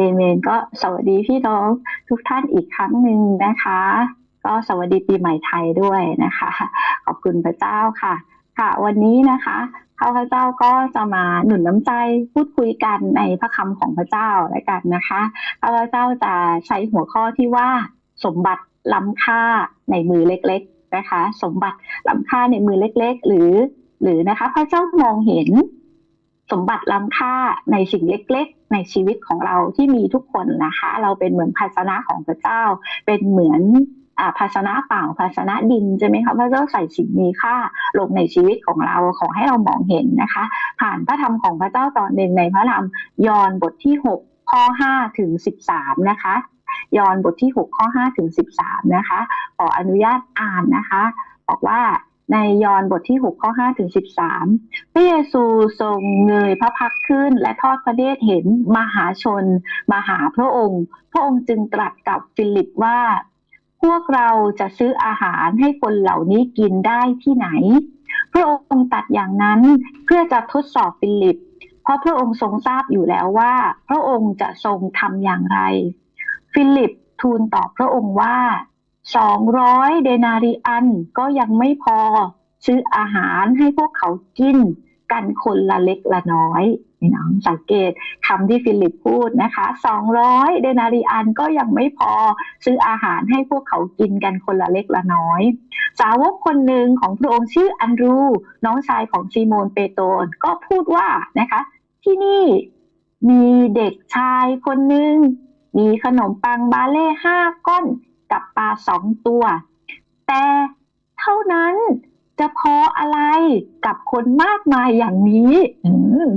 เอเมนก็สวัสดีพี่น้องทุกท่านอีกครั้งหนึ่งนะคะ ก็สวัสดีปีใหม่ไทยด้วยนะคะ ขอบคุณพระเจ้าค่ะ ค่ะ วันนี้นะคะข้าพเจ้าก็จะมาหนุนน้ำใจพูดคุยกันในพระคำของพระเจ้าแล้วกันนะคะข้าพเจ้าจะใช้หัวข้อที่ว่าสมบัติล้ำค่าในมือเล็ก ๆนะคะ สมบัติล้ำค่าในมือเล็ก ๆ หรือ หรือนะคะ พระเจ้ามองเห็นสมบัติล้ำค่าในสิ่งเล็ก ๆ ในชีวิตของเราที่มีทุกคนนะคะ เราเป็นเหมือนภาชนะของพระเจ้า เป็นเหมือนภาชนะเปล่าภาชนะดินใช่ไหมคะพระเจ้าใส่สิ่งมีค่าลงในชีวิตของเราขอให้เรามองเห็นนะคะ ผ่านพระธรรมของพระเจ้าตอนหนึ่งในพระธรรมยอห์นบทที่ 6 ข้อ 5 ถึง 13 นะคะ ยอห์นบทที่ 6 ข้อ 5 ถึง 13 นะคะ ขออนุญาตอ่านนะคะ บอกว่า ในยอห์นบทที่ 6 ข้อ 5 ถึง 13 พระเยซูทรงเงยพระพักขึ้น และทอดพระเนตรเห็นมหาชนมาหาพระองค์ พระองค์จึงตรัสกับฟิลิปว่า พวกเราจะซื้ออาหารให้คนเหล่านี้กินได้ที่ไหน พระองค์ตัดอย่างนั้นเพื่อจะทดสอบฟิลิป เพราะพระองค์ทรงทราบอยู่แล้วว่า พระองค์จะทรงทำอย่างไร ฟิลิปทูลตอบพระองค์ว่า สองร้อยเดนาริอันก็ยังไม่พอ ซื้ออาหารให้พวกเขากินกันคนละเล็กละน้อยนี่น้องสังเกตคำที่ฟิลิปพูดนะคะสองร้อยเดนาริอันก็ยังไม่พอ ซื้ออาหารให้พวกเขากินกันคนละเล็กละน้อย สาวกคนหนึ่งของพระองค์ชื่ออันรู น้องชายของซีโมนเปโตรก็พูดว่านะคะ ที่นี่มีเด็กชายคนหนึ่งมีขนมปังบาเล่ห้าก้อน กับปลาสองตัว แต่เท่านั้นจะพออะไรกับคนมากมายอย่างนี้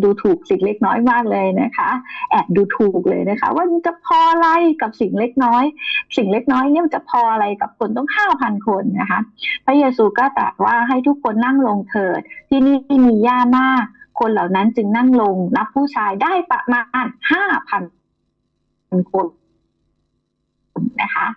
ดูถูกสิ่งเล็กน้อยมากเลยนะคะ แอบดูถูกเลยนะคะ ว่าจะพออะไรกับสิ่งเล็กน้อย สิ่งเล็กน้อยเนี่ยจะพออะไรกับคนต้องห้าพันคนนะคะ พระเยซูก็ตรัสว่าให้ทุกคนนั่งลงเถิด ที่นี่มีหญ้ามาก คนเหล่านั้นจึงนั่งลงนับผู้ชายได้ประมาณห้าพันคนนะคะ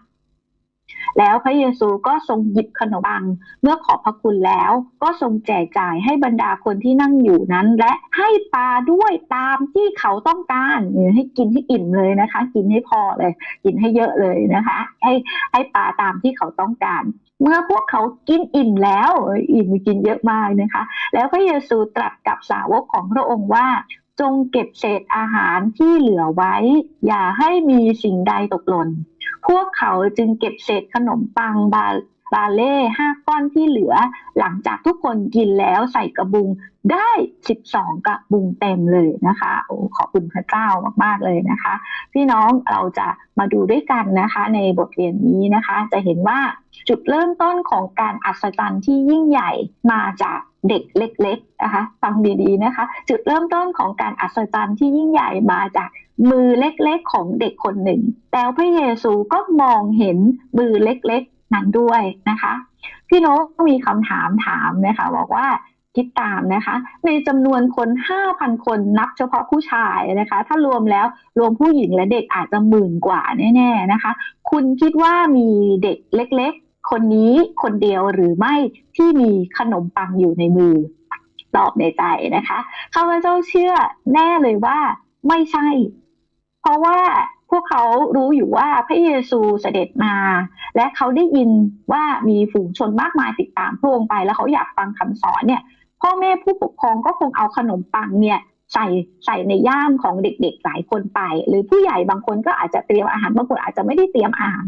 แล้วพระเยซูก็ทรงหยิบขนมปัง เมื่อขอบพระคุณแล้วก็ทรงแจกจ่ายให้บรรดาคนที่นั่งอยู่นั้น และให้ปลาด้วยตามที่เขาต้องการให้กินให้อิ่มเลยนะคะ กินให้พอเลย กินให้เยอะเลยนะคะ ให้ให้ปลาตามที่เขาต้องการเมื่อพวกเขากินอิ่มแล้ว อิ่มกินเยอะมากนะคะ แล้วพระเยซูตรัสกับสาวกของพระองค์ว่า จงเก็บเศษอาหารที่เหลือไว้ อย่าให้มีสิ่งใดตกหล่น พวกเขาจึงเก็บเศษขนมปังบาบาเล่ห้าก้อนที่เหลือ หลังจากทุกคนกินแล้วใส่กระบุงได้12กระบุงเต็มเลยนะคะโอ้ขอบคุณพระเจ้ามาก ๆ เลยนะคะ พี่น้องเราจะมาดูด้วยกันนะคะ ในบทเรียนนี้นะคะ จะเห็นว่าจุดเริ่มต้นของการอัศจรรย์ที่ยิ่งใหญ่มาจากเด็กเล็ก ๆนะคะ ฟังดีๆนะคะ จุดเริ่มต้นของการอัศจรรย์ที่ยิ่งใหญ่มาจาก มือเล็กๆของเด็กคนหนึ่งแต่พระเยซูก็มองเห็นมือเล็กๆนั้นด้วยนะคะ พี่น้องมีคำถามถามนะคะ บอกว่าคิดตามนะคะ ในจำนวนคน 5,000 คนนับเฉพาะผู้ชายนะคะ ถ้ารวมแล้วรวมผู้หญิงและเด็กอาจจะหมื่นกว่าแน่ๆนะคะ คุณคิดว่ามีเด็กเล็กๆ คนนี้คนเดียวหรือไม่ที่มีขนมปังอยู่ในมือตอบในใจนะคะข้าพเจ้าเชื่อแน่เลยว่าไม่ใช่ เพราะว่าพวกเขารู้อยู่ว่าพระเยซูเสด็จมา และเขาได้ยินว่ามีฝูงชนมากมายติดตามพระองค์ไป แล้วเขาอยากฟังคำสอนเนี่ย พ่อแม่ผู้ปกครองก็คงเอาขนมปังเนี่ยใส่ใส่ในย่ามของเด็กๆหลายคนไป หรือผู้ใหญ่บางคนก็อาจจะเตรียมอาหารบางคนอาจจะไม่ได้เตรียมอาหาร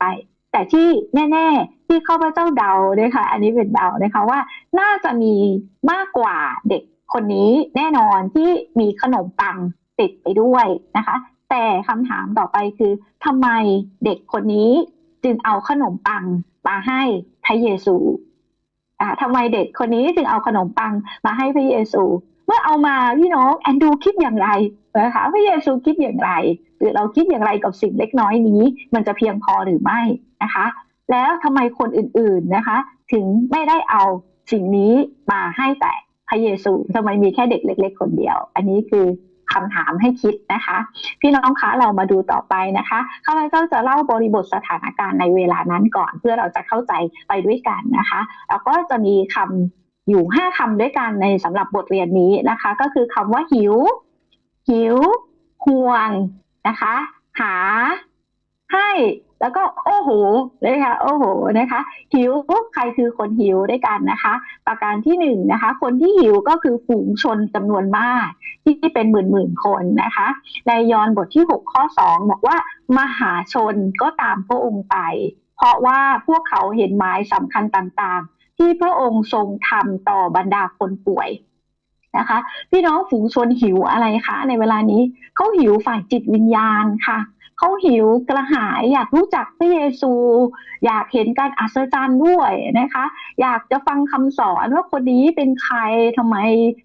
ไป แต่ที่แน่ๆที่ข้าพเจ้าเดาเลยค่ะ อันนี้เป็นเดานะคะว่า น่าจะมีมากกว่าเด็กคนนี้แน่นอนที่มีขนมปังติดไปด้วยนะคะ แต่คำถามต่อไปคือทำไมเด็กคนนี้จึงเอาขนมปังมาให้พระเยซูอะทำไมเด็กคนนี้จึงเอาขนมปังมาให้พระเยซู เมื่อเอามาพี่น้องแอนดูคิดอย่างไรนะคะพระเยซูคิดอย่างไร หรือเราคิดอย่างไรกับสิ่งเล็กน้อยนี้ มันจะเพียงพอหรือไม่นะคะ แล้วทำไมคนอื่นๆนะคะ ถึงไม่ได้เอาสิ่งนี้มาให้แต่พระเยซูทำไมมีแค่เด็กเล็ก ๆ คนเดียว อันนี้คือ คำถามให้คิดนะคะ พี่น้องคะเรามาดูต่อไปนะคะข้าพเจ้าจะเล่าบริบทสถานการณ์ในเวลานั้นก่อน เพื่อเราจะเข้าใจไปด้วยกันนะคะ แล้วก็จะมีคำอยู่ห้าคำด้วยกันในสำหรับบทเรียนนี้นะคะ ก็คือคำว่าหิว หิว ห่วงนะคะ หา ให้ แล้วก็โอ้โหนะคะโอ้โหนะคะ หิวใครคือคนหิวด้วยกันนะคะ ประการที่หนึ่งนะคะ คนที่หิวก็คือฝูงชนจำนวนมาก ที่เป็นหมื่นหมื่นคนนะคะ ในยอห์นบทที่ 6 ข้อ 2 บอกว่ามหาชนก็ตามพระองค์ไป เพราะว่าพวกเขาเห็นหมายสำคัญต่างๆ ที่พระองค์ทรงทำต่อบรรดาคนป่วยนะคะพี่น้องฝูงชนหิวอะไรคะในเวลานี้เขาหิวฝ่ายจิตวิญญาณค่ะ เขาหิวกระหาย อยากรู้จักพระเยซู อยากเห็นการอัศจรรย์ด้วยนะคะ อยากจะฟังคำสอนว่าคนนี้เป็นใครทำไม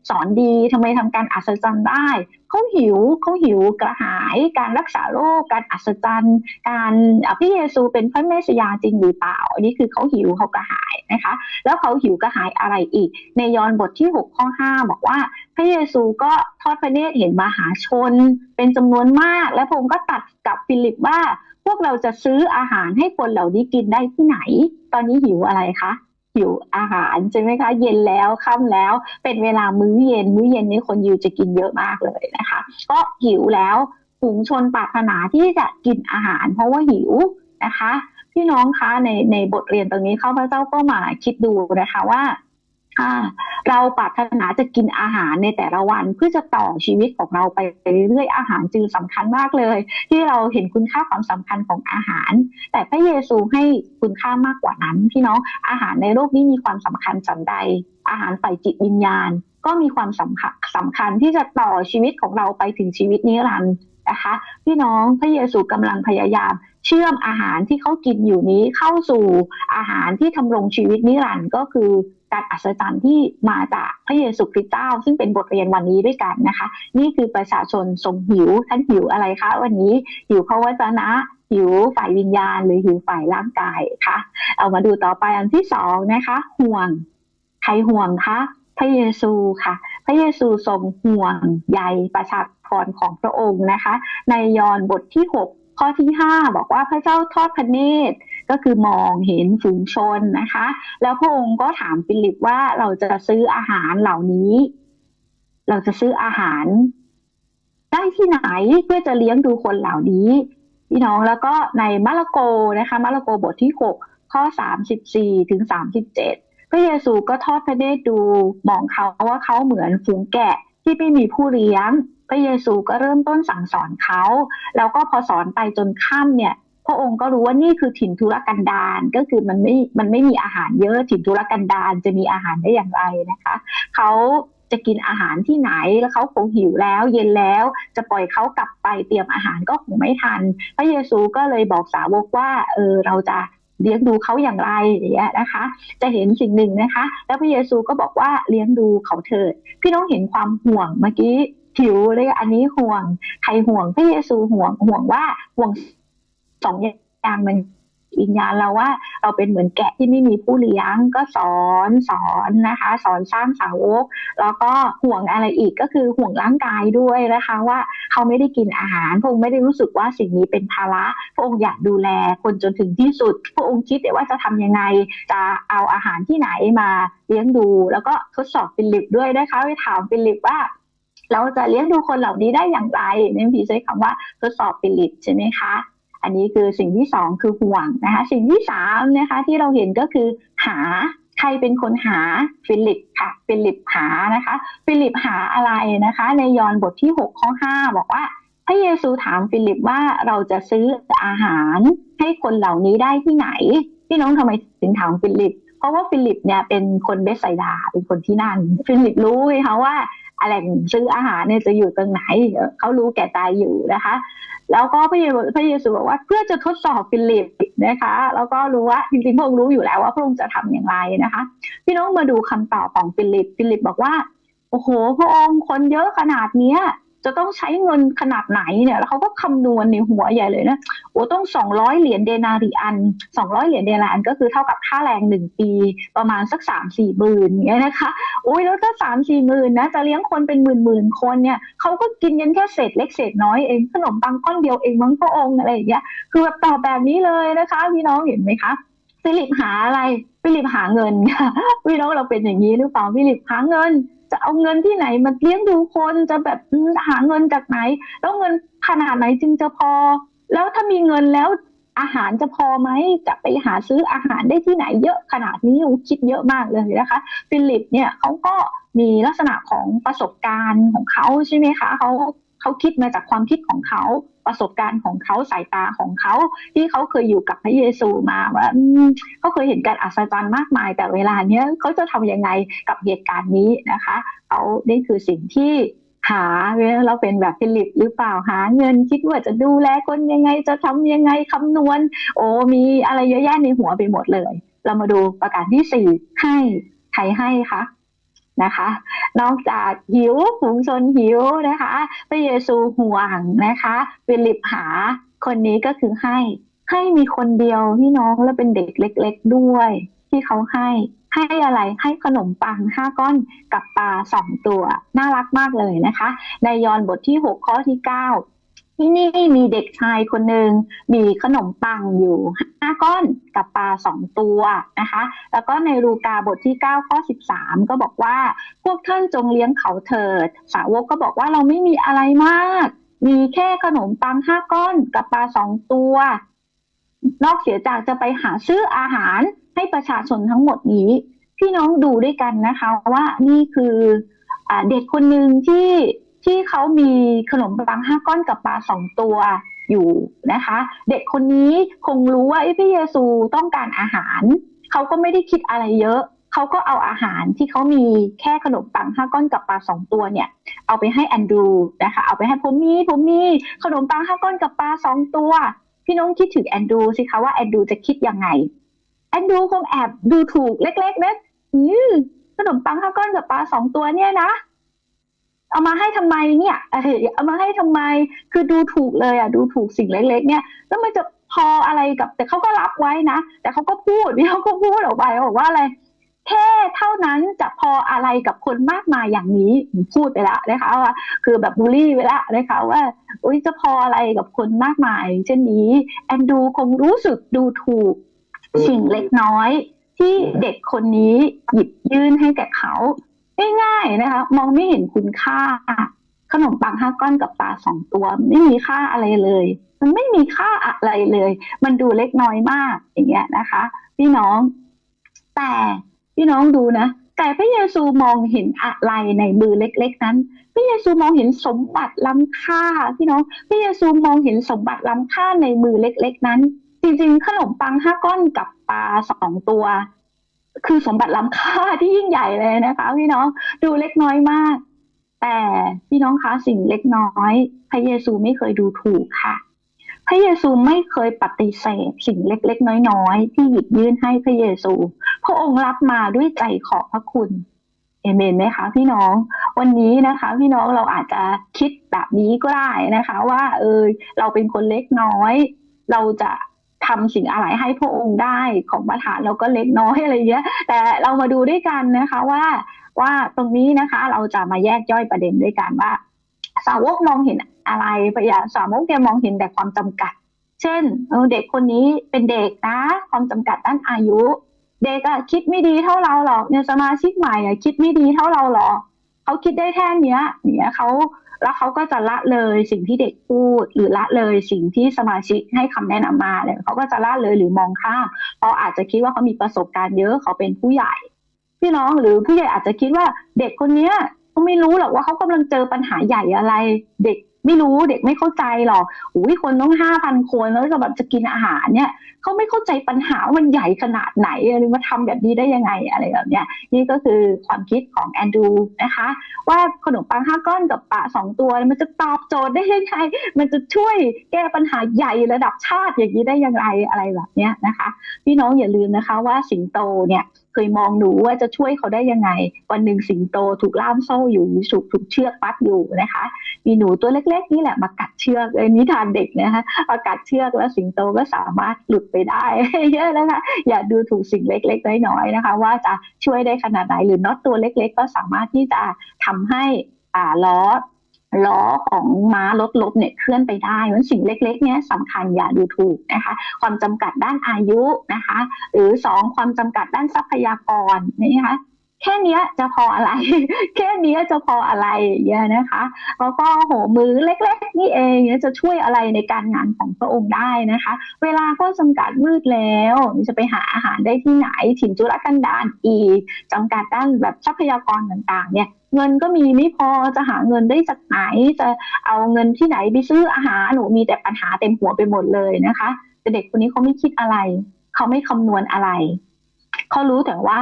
สอนดีทำไมทำการอัศจรรย์ได้ เขาหิวเขาหิวกระหาย การรักษาโรคการอัศจรรย์ การพระเยซูเป็นพระเมสสยาจริงหรือเปล่า อันนี้คือเขาหิวเขากระหายนะคะ แล้วเขาหิวกระหายอะไรอีก ในยอห์นบทที่ 6 ข้อ 5 บอกว่า พระเยซูก็ทอดพระเนตรเห็นมหาชน เป็นจำนวนมาก และพระองค์ก็ตัดกับฟิลิปว่า พวกเราจะซื้ออาหารให้คนเหล่านี้กินได้ที่ไหน ตอนนี้หิวอะไรคะ หิวอาหารใช่ไหมคะเย็นแล้วค่ำแล้วเป็นเวลามื้อเย็น มื้อเย็นนี่คนยิวจะกินเยอะมากเลยนะคะ ก็หิวแล้วฝูงชนปรารถนาที่จะกินอาหาร เพราะว่าหิวนะคะพี่น้องคะในในบทเรียนตรงนี้ข้าพเจ้าก็มาคิดดูนะคะว่า เราปรารถนาจะกินอาหารในแต่ละวันเพื่อจะต่อชีวิตของเราไปเรื่อยๆอาหารจึงสำคัญมากเลย ที่เราเห็นคุณค่าความสำคัญของอาหาร แต่พระเยซูให้คุณค่ามากกว่านั้นพี่น้องอาหารในโลกนี้มีความสำคัญสันใด อาหารฝ่ายจิตวิญญาณ ก็มีความสำคัญสำคัญที่จะต่อชีวิตของเราไปถึงชีวิตนิรันดร์นะคะพี่น้องพระเยซูกำลังพยายาม เชื่อมอาหารที่เขากินอยู่นี้เข้าสู่อาหารที่ทำรงชีวิตนิรันดร์ก็คือ การอัศจรรย์ที่มาจากพระเยซูคริสต์เจ้า ซึ่งเป็นบทเรียนวันนี้ด้วยกันนะคะ นี่คือประชาชนทรงหิวท่านหิวอะไรคะวันนี้หิวพระวจนะหิวฝ่ายวิญญาณ หรือหิวฝ่ายร่างกายคะเอามาดูต่อไปอันที่สองนะคะ ห่วงใครห่วงคะพระเยซูค่ะ พระเยซูทรงห่วงใยประชากรของพระองค์นะคะ ในยอห์นบทที่ 6 ข้อที่ 5 บอกว่าพระเจ้าทอดพระเนตร ก็คือมองเห็นฝูงชนนะคะ แล้วพระองค์ก็ถามฟิลิปว่าเราจะซื้ออาหารเหล่านี้ เราจะซื้ออาหาร ได้ที่ไหนเพื่อจะเลี้ยงดูคนเหล่านี้พี่น้องแล้วก็ในมาระโกนะคะมาระโกบทที่6ข้อ34ถึง37พระเยซูก็ทอดพระเนตรดูมองเขาว่าเขาเหมือนฝูงแกะที่ไม่มีผู้เลี้ยง พระเยซูก็เริ่มต้นสั่งสอนเขา แล้วก็พอสอนไปจนค่ำเนี่ย พระองค์ก็รู้ว่านี่คือถิ่นทุรกันดารก็คือมันไม่มันไม่มีอาหารเยอะถิ่นทุรกันดารจะมีอาหารได้อย่างไรนะคะเขาจะกินอาหารที่ไหนแล้วเขาคงหิวแล้ว เย็นแล้วจะปล่อยเขากลับไปเตรียมอาหารก็คงไม่ทัน พระเยซูก็เลยบอกสาวกว่าเออเราจะเลี้ยงดูเขาอย่างไรอย่างเงี้ยนะคะ จะเห็นสิ่งหนึ่งนะคะ แล้วพระเยซูก็บอกว่าเลี้ยงดูเขาเถิดพี่น้องเห็นความห่วงเมื่อกี้หิวเลยอันนี้ห่วงใครห่วงพระเยซูห่วงห่วงว่าห่วง สองอย่างมันวิญญาณเราว่าเราเป็นเหมือนแกะที่ไม่มีผู้เลี้ยงก็สอนสอนนะคะ สอนสร้างสาวก แล้วก็ห่วงอะไรอีกก็คือห่วงร่างกายด้วยนะคะ ว่าเขาไม่ได้กินอาหารพระองค์ไม่ได้รู้สึกว่าสิ่งนี้เป็นภาระพระองค์อยากดูแลคนจนถึงที่สุดพระองค์คิดแต่ว่าจะทำยังไงจะเอาอาหารที่ไหนมาเลี้ยงดู แล้วก็ทดสอบฟิลิปด้วยนะคะไปถามฟิลิปว่าเราจะเลี้ยงดูคนเหล่านี้ได้อย่างไรเนี่ยพี่ใช้คำว่าทดสอบฟิลิปใช่ไหมคะ อันนี้คือสิ่งที่สองคือห่วงนะคะสิ่งที่สามนะคะที่เราเห็นก็คือหาใครเป็นคนหาฟิลิปค่ะฟิลิปหานะคะฟิลิปหาอะไรนะคะ ในยอห์นบทที่ 6 ข้อ 5 บอกว่าพระเยซูถามฟิลิปว่าเราจะซื้ออาหารให้คนเหล่านี้ได้ที่ไหนพี่น้องทำไมถึงถามฟิลิป เพราะว่าฟิลิปเนี่ยเป็นคนเบสไซดาเป็นคนที่นั่น ฟิลิปรู้ไหมคะว่า อะไรซื้ออาหารเนี่ยจะอยู่ตรงไหนเขารู้แก่ใจอยู่นะคะ แล้วก็พระเยซูพระเยซูบอกว่าเพื่อจะทดสอบฟิลิปนะคะ แล้วก็รู้ว่าจริงๆพระองค์รู้อยู่แล้วว่าพระองค์จะทำอย่างไรนะคะ พี่น้องมาดูคำตอบของฟิลิปฟิลิปบอกว่าโอ้โห พระองค์คนเยอะขนาดเนี้ย จะต้องใช้เงินขนาดไหนเนี่ยแล้วเขาก็คำนวณในหัวใหญ่เลยนะโอ้ต้องสองร้อยเหรียญเดนาริอันสองร้อยเหรียญเดนาริอันก็คือเท่ากับค่าแรงหนึ่งปี ประมาณสักสามสี่หมื่นเงี้ยนะคะโอ้ยแล้วถ้าสามสี่หมื่นนะจะเลี้ยงคนเป็นหมื่นหมื่นคนเนี่ยเขาก็กินยันแค่เศษเล็กเศษน้อยเองขนมปังก้อนเดียวเองมั้งพระองค์อะไรอย่างเงี้ยคือแบบตอบแบบนี้เลยนะคะพี่น้องเห็นไหมคะฟิลิปหาอะไรฟิลิปหาเงินค่ะพี่น้องเราเป็นอย่างนี้หรือเปล่าฟิลิปหาเงิน จะเอาเงินที่ไหนมาเลี้ยงดูคนจะแบบหาเงินจากไหน แล้วเงินขนาดไหนจึงจะพอ แล้วถ้ามีเงินแล้วอาหารจะพอไหมจะไปหาซื้ออาหารได้ที่ไหนเยอะขนาดนี้คิดเยอะมากเลยนะคะฟิลิปเนี่ยเขาก็มีลักษณะของประสบการณ์ของเขาใช่ไหมคะเขา เขาคิดมาจากความคิดของเขาประสบการณ์ของเขาสายตาของเขา ที่เขาเคยอยู่กับพระเยซูมาว่าเขาเคยเห็นการอัศจรรย์มากมาย แต่เวลาเนี้ยเขาจะทํำยังไงกับเหตุการณ์นี้นะคะเขานี่คือสิ่งที่หาเราเป็นแบบฟิลิปหรือเปล่าหาเงินคิดว่าจะดูแลคนยังไงจะทำยังไงคำนวณ โอ้มีอะไรเยอะแยะในหัวไปหมดเลย เรามาดูประการที่สี่ให้ใครให้คะ นะคะ นอกจากหิวฝูงชนหิวนะคะพระเยซูห่วงนะคะฟิลิปหาคนนี้ก็คือให้ให้มีคนเดียวพี่น้องแล้วเป็นเด็กเล็ก ๆด้วย ที่เขาให้ให้อะไรให้ขนมปังห้าก้อนกับปลาสองตัว น่ารักมากเลยนะคะ ในยอห์นบทที่หกข้อที่เก้า ที่นี่มีเด็กชายคนหนึ่งมีขนมปังอยู่ห้าก้อนกับปลาสองตัวนะคะ แล้วก็ในรูกาบทที่เก้าข้อสิบสามก็บอกว่า พวกท่านจงเลี้ยงเขาเถิด สาวกก็บอกว่าเราไม่มีอะไรมาก มีแค่ขนมปังห้าก้อนกับปลาสองตัว นอกเสียจากจะไปหาซื้ออาหารให้ประชาชนทั้งหมดนี้พี่น้องดูด้วยกันนะคะว่านี่คืออเด็กคนหนึ่งที่ ที่เขามีขนมปังห้าก้อนกับปลาสองตัวอยู่นะคะ เด็กคนนี้คงรู้ว่าพระเยซูต้องการอาหาร เขาก็ไม่ได้คิดอะไรเยอะ เขาก็เอาอาหารที่เขามีแค่ขนมปังห้าก้อนกับปลาสองตัวเนี่ย เอาไปให้แอนดรูนะคะเอาไปให้ผมมีผมมีขนมปังห้าก้อนกับปลาสองตัว พี่น้องคิดถึงแอนดรูสิคะว่าแอนดรูจะคิดยังไงแอนดูคงแอบดูถูกเล็กๆนะขนมปังข้าก้อนกับปลาสองตัวเนี่ยนะ เอามาให้ทำไมเนี่ยเอามาให้ทำไมคือดูถูกเลยอะดูถูกสิ่งเล็ก ๆ เนี่ยแล้วมันจะพออะไรกับ แต่เขาก็รับไว้นะ แต่เขาก็พูดเขาก็พูดออกไปบอกว่าอะไรแค่เท่านั้นจะพออะไรกับคนมากมายอย่างนี้พูดไปแล้วนะคะว่าคือแบบบูลลี่ไปแล้วนะคะว่าอุ้ยจะพออะไรกับคนมากมาย เช่นนี้ แอนดูคงรู้สึกดูถูกสิ่งเล็กน้อย ที่เด็กคนนี้หยิบยื่นให้แก่เขา ง่ายๆนะคะ มองไม่เห็นคุณค่า ขนมปังห้าก้อนกับปลาสองตัว ไม่มีค่าอะไรเลย มันไม่มีค่าอะไรเลย มันดูเล็กน้อยมากอย่างเงี้ยนะคะ พี่น้อง แต่พี่น้องดูนะแต่พระเยซูมองเห็นอะไรในมือเล็ก ๆ นั้น พระเยซูมองเห็นสมบัติล้ำค่าพี่น้อง พระเยซูมองเห็นสมบัติล้ำค่าในมือเล็ก ๆ นั้น จริงๆ ขนมปังห้าก้อนกับปลาสองตัว คือสมบัติล้ำค่าที่ยิ่งใหญ่เลยนะคะ พี่น้องดูเล็กน้อยมาก แต่พี่น้องคะสิ่งเล็กน้อย พระเยซูไม่เคยดูถูกค่ะ พระเยซูไม่เคยปฏิเสธ สิ่งเล็กๆ น้อยๆ ที่หยิบยื่นให้พระเยซู พระองค์รับมาด้วยใจขอบพระคุณเอเมนไหมคะพี่น้องวันนี้นะคะ พี่น้องเราอาจจะคิดแบบนี้ก็ได้นะคะ ว่า เออเราเป็นคนเล็กน้อย เราจะ ทำสิ่งอะไรให้พระองค์ได้ของประธานเราก็เล็กน้อยอะไรเงี้ย แต่เรามาดูด้วยกันนะคะว่าว่าตรงนี้นะคะเราจะมาแยกย่อยประเด็นด้วยกันว่า สาวกมองเห็นอะไรพยาสาวกแกมองเห็นแต่ความจำกัด เช่นเด็กคนนี้เป็นเด็กนะ ความจำกัดด้านอายุ เด็กอะคิดไม่ดีเท่าเราหรอกเนี่ยสมาชิกใหม่อะคิดไม่ดีเท่าเราหรอกเขาคิดได้แค่เนี้ยเนี่ยเขา แล้วเขาก็จะละเลยสิ่งที่เด็กพูด หรือละเลยสิ่งที่สมาชิกให้คำแนะนำมาเนี่ยเขาก็จะละเลยหรือมองข้ามเพราะอาจจะคิดว่าเขามีประสบการณ์เยอะเขาเป็นผู้ใหญ่พี่น้องหรือผู้ใหญ่อาจจะคิดว่าเด็กคนเนี้ยเขาไม่รู้หรอกว่าเขากำลังเจอปัญหาใหญ่อะไร เด็ก ไม่รู้เด็กไม่เข้าใจหรอกอุ้ยคนต้องห้าพันคนแล้วจะแบบจะกินอาหารเนี่ยเขาไม่เข้าใจปัญหามันใหญ่ขนาดไหนหรือมาทำแบบนี้ได้ยังไงอะไรแบบเนี้ยนี่ก็คือความคิดของแอนดูนะคะ ว่าขนมปังห้าก้อนกับปลาสองตัว มันจะตอบโจทย์ได้ยังไงมันจะช่วยแก้ปัญหาใหญ่ระดับชาติอย่างนี้ได้ยังไงอะไรแบบเนี้ยนะคะ พี่น้องอย่าลืมนะคะว่าสิงโตเนี่ย เคยมองหนูว่าจะช่วยเขาได้ยังไง วันหนึ่งสิงโตถูกล่ามโซ่อยู่ถูกถูกเชือกปัดอยู่นะคะ มีหนูตัวเล็ก ๆ นี่แหละมากัดเชือกเลยนิทานเด็กนะคะมากัดเชือกแล้วสิงโตก็สามารถหลุดไปได้เยอะแล้วค่ะอย่าดูถูกสิ่งเล็ก ๆ น้อยๆนะคะ ว่าจะช่วยได้ขนาดไหนหรือน็อตตัวเล็ก ๆ ก็สามารถที่จะทำให้อ่าล้อ ล้อของม้าลดลบเนี่ยเคลื่อนไปได้เพราะสิ่งเล็กๆเนี้ยสำคัญอย่าดูถูกนะคะ ความจำกัดด้านอายุนะคะ หรือสองความจำกัดด้านทรัพยากรนี่นะคะ แค่เนี้ยจะพออะไร แค่เนี้ยจะพออะไรอย่างเงี้ยนะคะแล้วก็โหมือเล็ก ๆ นี่เองเนี่ยจะช่วยอะไรในการงานของพระองค์ได้นะคะ เวลาก็จำกัดมืดแล้วจะไปหาอาหารได้ที่ไหนถิ่นจุลกันดารอีกจำกัดด้านแบบทรัพยากรต่างๆ เนี่ยเงินก็มีไม่พอจะหาเงินได้จากไหน จะเอาเงินที่ไหนไปซื้ออาหารหนูมีแต่ปัญหาเต็มหัวไปหมดเลยนะคะแต่เด็กคนนี้เขาไม่คิดอะไร เขาไม่คำนวณอะไร เขารู้แต่ว่า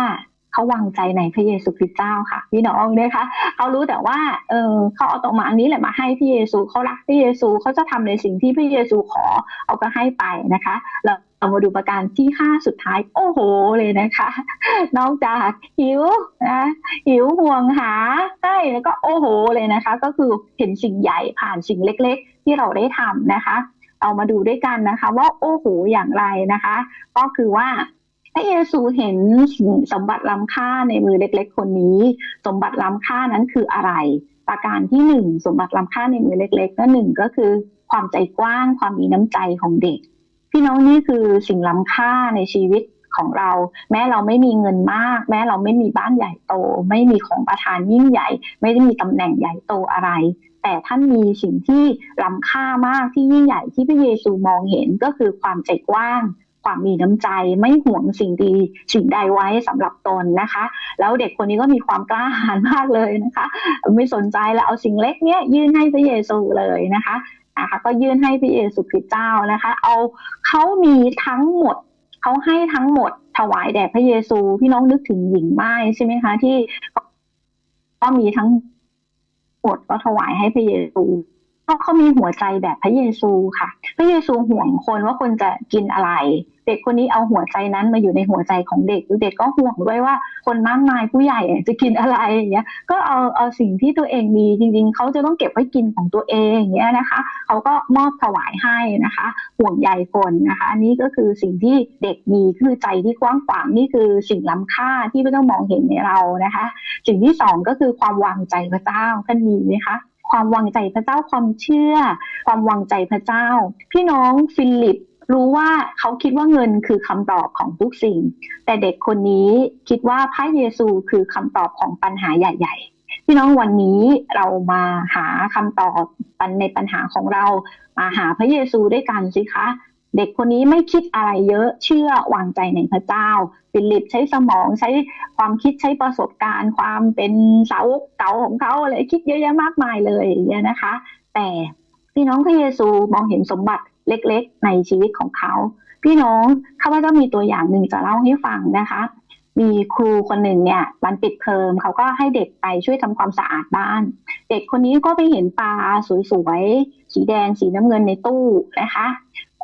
เขาวางใจในพระเยซูคริสต์เจ้าค่ะ พี่น้องนะคะเขารู้แต่ว่าเออเขาเอาตรงมาอันนี้แหละมาให้พระเยซูเขารักพระเยซูเขาจะทำในสิ่งที่พระเยซูขอเอาก็ให้ไปนะคะแล้วเรามาดูประการที่ห้าสุดท้าย โอ้โหเลยนะคะ นอกจากหิวนะหิวห่วงหาให้แล้วก็โอ้โหเลยนะคะ ก็คือเห็นสิ่งใหญ่ผ่านสิ่งเล็ก ๆ ที่เราได้ทำนะคะ เอามาดูด้วยกันนะคะ ว่าโอ้โหอย่างไรนะคะ ก็คือว่า พระเยซูเห็นสมบัติล้ำค่าในมือเล็ก ๆ คนนี้ สมบัติล้ำค่านั้นคืออะไร ประการที่หนึ่งสมบัติล้ำค่าในมือเล็กๆก็หนึ่งก็คือ ความใจกว้างความมีน้ำใจของเด็ก พี่น้องนี่คือสิ่งล้ำค่าในชีวิตของเรา แม้เราไม่มีเงินมาก แม้เราไม่มีบ้านใหญ่โต ไม่มีของประทานยิ่งใหญ่ ไม่ได้มีตำแหน่งใหญ่โตอะไร แต่ท่านมีสิ่งที่ล้ำค่ามากที่ยิ่งใหญ่ที่พระเยซูมองเห็นก็คือความใจกว้าง ความมีน้ำใจไม่ห่วงสิ่งดีสิ่งใดไว้สำหรับตนนะคะ แล้วเด็กคนนี้ก็มีความกล้าหาญมากเลยนะคะ ไม่สนใจแล้วเอาสิ่งเล็กเนี้ยยื่นให้พระเยซูเลยนะคะนะคะก็ยื่นให้พระเยซูคริสต์เจ้านะคะ เอาเขามีทั้งหมดเขาให้ทั้งหมดถวายแด่พระเยซูพี่น้องนึกถึงหญิงไม้ใช่ไหมคะที่ก็มีทั้งหมดก็ถวายให้พระเยซู เพราะเขามีหัวใจแบบพระเยซูค่ะ พระเยซูห่วงคนว่าคนจะกินอะไร เด็กคนนี้เอาหัวใจนั้นมาอยู่ในหัวใจของเด็กเด็กก็ห่วงด้วยว่า คนมากมายผู้ใหญ่จะกินอะไรอย่างเงี้ย ก็เอาเอาสิ่งที่ตัวเองมีจริง ๆเขาจะต้องเก็บไว้กินของตัวเองอย่างเงี้ยนะคะเขาก็มอบถวายให้นะคะ ห่วงใยคนนะคะอันนี้ก็คือสิ่งที่เด็กมีคือใจที่กว้างขวางนี่คือสิ่งล้ำค่าที่ไม่ต้องมองเห็นในเรานะคะ สิ่งที่สองก็คือความวางใจพระเจ้าท่านมีไหมคะ ความวางใจพระเจ้าความเชื่อ ความวางใจพระเจ้า พี่น้องฟิลิปรู้ว่าเขาคิดว่าเงินคือคำตอบของทุกสิ่ง แต่เด็กคนนี้คิดว่าพระเยซูคือคำตอบของปัญหาใหญ่ ๆพี่น้องวันนี้เรามาหาคำตอบในปัญหาของเรา มาหาพระเยซูด้วยกันสิคะ เด็กคนนี้ไม่คิดอะไรเยอะเชื่อวางใจในพระเจ้าฟิลิปใช้สมองใช้ความคิดใช้ประสบการณ์ ความเป็นสาวกเก่าของเขาอะไรคิดเยอะแยะมากมายเลยเนี่ยนะคะ แต่พี่น้องพระเยซูมองเห็นสมบัติเล็กๆ ในชีวิตของเขา พี่น้องข้าพเจ้ามีตัวอย่างหนึ่งจะเล่าให้ฟังนะคะ มีครูคนหนึ่งเนี่ยวันปิดเทอมเขาก็ให้เด็กไปช่วยทำความสะอาดบ้าน เด็กคนนี้ก็ไปเห็นปลาสวยๆสีแดงสีน้ำเงินในตู้นะคะ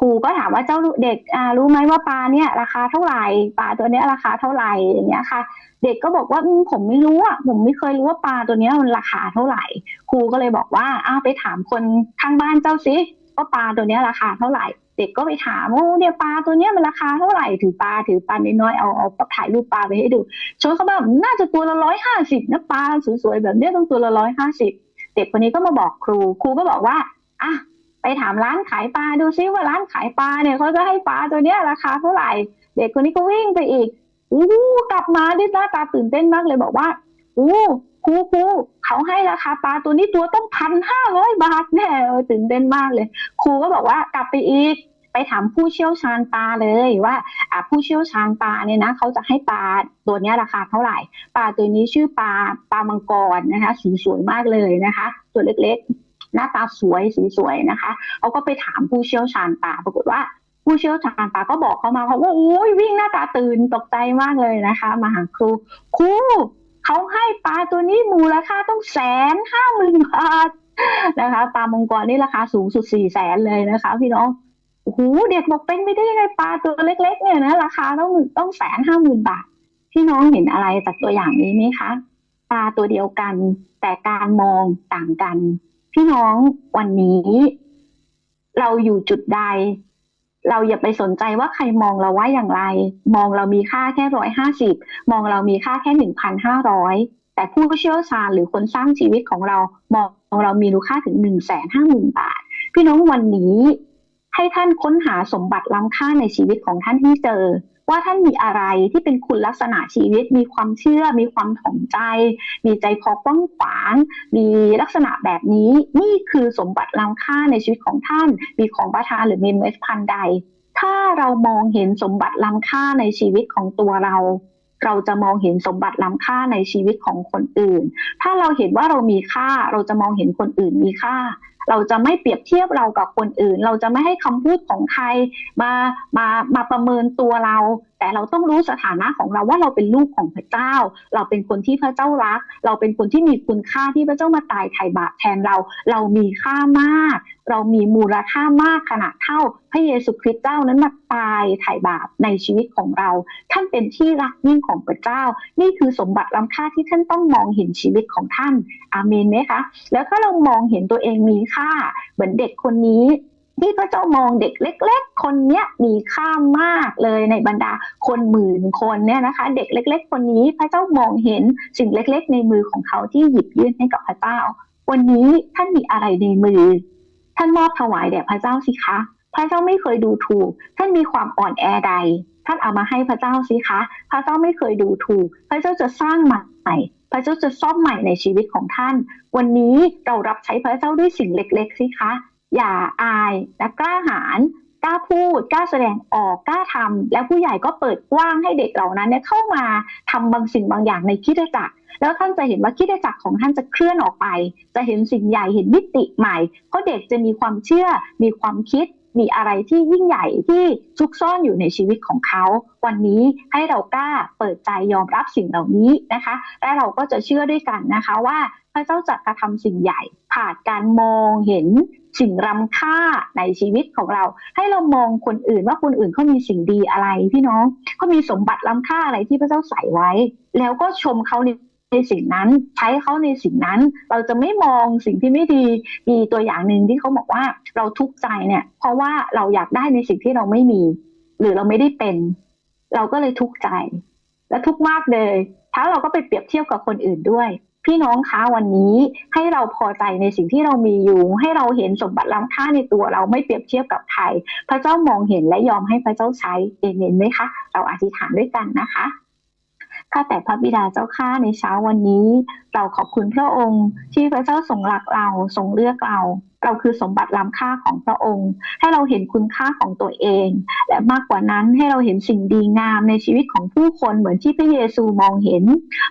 ครูก็ถามว่าเจ้าเด็กรู้ไหมว่าปลาเนี่ยราคาเท่าไหร่ปลาตัวนี้ราคาเท่าไหร่อย่างเงี้ยค่ะ เด็กก็บอกว่าผมไม่รู้อะผมไม่เคยรู้ว่าปลาตัวนี้มันราคาเท่าไหร่ ครูก็เลยบอกว่าอ้าไปถามคนข้างบ้านเจ้าสิว่าปลาตัวนี้ราคาเท่าไหร่ เด็กก็ไปถามโอ้เนี่ยปลาตัวนี้มันราคาเท่าไหร่ถือปลาถือปลาน้อยๆเอาเอาถ่ายรูปปลาไปให้ดูชวนเขาแบบน่าจะตัวละร้อยห้าสิบนะปลาสวยๆแบบนี้ต้องตัวละร้อยห้าสิบเด็กคนนี้ก็มาบอกครู ครูก็บอกว่าอะ ไปถามร้านขายปลาดูซิว่าร้านขายปลาเนี่ยเขาจะให้ปลาตัวเนี้ยราคาเท่าไหร่ เด็กคนนี้ก็วิ่งไปอีกอู้กลับมาด้วยหน้าตาตื่นเต้นมากเลยบอกว่าอู้ครูครูเขาให้ราคาปลาตัวนี้ตัวต้องพันห้าร้อยบาทแน่ตื่นเต้นมากเลยครูก็บอกว่ากลับไปอีกไปถามผู้เชี่ยวชาญปลาเลยว่าอ่าผู้เชี่ยวชาญปลาเนี่ยนะเขาจะให้ปลาตัวนี้ราคาเท่าไหร่ปลาตัวนี้ชื่อปลาปลามังกรนะคะสีสวยมากเลยนะคะ ตัวเล็ก หน้าตาสวยสีสวยนะคะเขาก็ไปถามผู้เชี่ยวชาญปลาปรากฏว่าผู้เชี่ยวชาญปลาก็บอกเขามาเขาว่าโอ้ยวิ่งหน้าตาตื่นตกใจมากเลยนะคะ มาหาครูครูเขาให้ปลาตัวนี้มูลค่าต้องแสนห้าหมื่นบาทนะคะปลามังกรนี่ราคาสูงสุดสี่แสนเลยนะคะ พี่น้องโอ้โหเด็กบอกเป็นไม่ได้ยังไงปลาตัวเล็ก ๆ เนี่ยนะราคาต้องต้องแสนห้าหมื่นบาท พี่น้องเห็นอะไรจากตัวอย่างนี้ไหมคะปลาตัวเดียวกัน แต่การมองต่างกัน พี่น้องวันนี้ เราอยู่จุดใด เราอย่าไปสนใจว่าใครมองเราว่าอย่างไร มองเรามีค่าแค่ร้อยห้าสิบมองเรามีค่าแค่หนึ่งพันห้าร้อยแต่ผู้เชี่ยวชาญหรือคนสร้างชีวิตของเรามองเรามีมูลค่าถึงหนึ่งแสนห้าหมื่นบาท พี่น้องวันนี้ให้ท่านค้นหาสมบัติล้ำค่าในชีวิตของท่านที่เจอ ว่าท่านมีอะไรที่เป็นคุณลักษณะชีวิต มีความเชื่อ มีความถ่อมใจ มีใจคอกว้างขวาง มีลักษณะแบบนี้ นี่คือสมบัติล้ำค่าในชีวิตของท่าน มีของประทานหรือมีเมล็ดพันธุ์ใด ถ้าเรามองเห็นสมบัติล้ำค่าในชีวิตของตัวเราเราจะมองเห็นสมบัติล้ำค่าในชีวิตของคนอื่น ถ้าเราเห็นว่าเรามีค่า เราจะมองเห็นคนอื่นมีค่า เราจะไม่เปรียบเทียบเรากับคนอื่น เราจะไม่ให้คำพูดของใครมามามาประเมินตัวเรา แต่เราต้องรู้สถานะของเราว่าเราเป็นลูกของพระเจ้า เราเป็นคนที่พระเจ้ารัก เราเป็นคนที่มีคุณค่าที่พระเจ้ามาตายไถ่บาปแทนเรา เรามีค่ามาก เรามีมูลค่ามากขนาดเท่าพระเยซูคริสต์เจ้านั้นมาตายไถ่บาปในชีวิตของเรา ท่านเป็นที่รักยิ่งของพระเจ้า นี่คือสมบัติล้ำค่าที่ท่านต้องมองเห็นชีวิตของท่านอาเมนไหมคะ แล้วก็เรามองเห็นตัวเองมีค่าเหมือนเด็กคนนี้ ที่พระเจ้ามองเด็กเล็ก ๆ คนเนี้ยมีค่ามากเลยในบรรดาคนหมื่นคนเนี่ยนะคะ เด็กเล็ก ๆ คนนี้พระเจ้ามองเห็นสิ่งเล็ก ๆ ในมือของเขาที่หยิบยื่นให้กับพระเจ้า วันนี้ท่านมีอะไรในมือ ท่านมอบถวายแด่พระเจ้าสิคะพระเจ้าไม่เคยดูถูก ท่านมีความอ่อนแอใด ท่านเอามาให้พระเจ้าสิคะ พระเจ้าไม่เคยดูถูก พระเจ้าจะสร้างใหม่ พระเจ้าจะซ่อมใหม่ในชีวิตของท่าน วันนี้เรารับใช้พระเจ้าด้วยสิ่งเล็ก ๆ สิคะ อย่าอายและกล้าหาญกล้าพูดกล้าแสดงออกกล้าทำแล้วผู้ใหญ่ก็เปิดกว้างให้เด็กเหล่านั้นเนี่ยเข้ามาทำบางสิ่งบางอย่างในคิดจักรแล้วท่านจะเห็นว่าคิดจักรของท่านจะเคลื่อนออกไป จะเห็นสิ่งใหญ่เห็นมิติใหม่เพราะเด็กจะมีความเชื่อมีความคิด มีอะไรที่ยิ่งใหญ่ที่ซุกซ่อนอยู่ในชีวิตของเขา วันนี้ให้เรากล้าเปิดใจยอมรับสิ่งเหล่านี้นะคะ และเราก็จะเชื่อด้วยกันนะคะว่าพระเจ้าจะกระทำสิ่งใหญ่ผ่านการมองเห็นสิ่งรำค่าในชีวิตของเรา ให้เรามองคนอื่นว่าคนอื่นเขามีสิ่งดีอะไรพี่น้องเขามีสมบัติล้ำค่าอะไรที่พระเจ้าใส่ไว้ แล้วก็ชมเขาใน ในสิ่งนั้นใช้เขาในสิ่งนั้น เราจะไม่มองสิ่งที่ไม่ดีมีตัวอย่างหนึ่งที่เขาบอกว่าเราทุกข์ใจเนี่ย เพราะว่าเราอยากได้ในสิ่งที่เราไม่มี หรือเราไม่ได้เป็น เราก็เลยทุกข์ใจ และทุกข์มากเลยถ้าเราก็ไปเปรียบเทียบกับคนอื่นด้วย พี่น้องคะวันนี้ให้เราพอใจในสิ่งที่เรามีอยู่ ให้เราเห็นสมบัติล้ำค่าในตัวเราไม่เปรียบเทียบกับใครพระเจ้ามองเห็นและยอมให้พระเจ้าใช้เอเมนไหมคะ เราอธิษฐานด้วยกันนะคะ ข้าแต่พระบิดาเจ้าข้าในเช้าวันนี้ เราขอบคุณพระองค์ที่พระเจ้าทรงรักเราทรงเลือกเรา เราคือสมบัติล้ำค่าของพระองค์ ให้เราเห็นคุณค่าของตัวเอง และมากกว่านั้นให้เราเห็นสิ่งดีงามในชีวิตของผู้คนเหมือนที่พระเยซูมองเห็น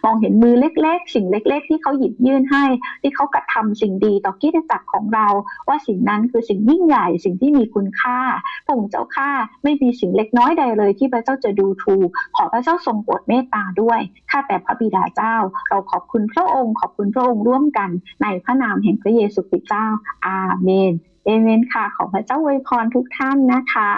มองเห็นมือเล็ก ๆ สิ่งเล็ก ๆ ที่เขาหยิบยื่นให้ ที่เขากระทำสิ่งดีต่อกิจจักรของเรา ว่าสิ่งนั้นคือสิ่งยิ่งใหญ่สิ่งที่มีคุณค่าพระองค์เจ้าข้าไม่มีสิ่งเล็กน้อยใดเลย ที่พระเจ้าจะดูถูกขอพระเจ้าทรงโปรดเมตตาด้วยข้าแต่พระบิดาเจ้า เราขอบคุณพระองค์ ขอบคุณพระองค์ร่วมกันในพระนามแห่งพระเยซูคริสต์เจ้าอาเมนเอเมนค่ะ ขอพระเจ้าอวยพรทุกท่านนะคะ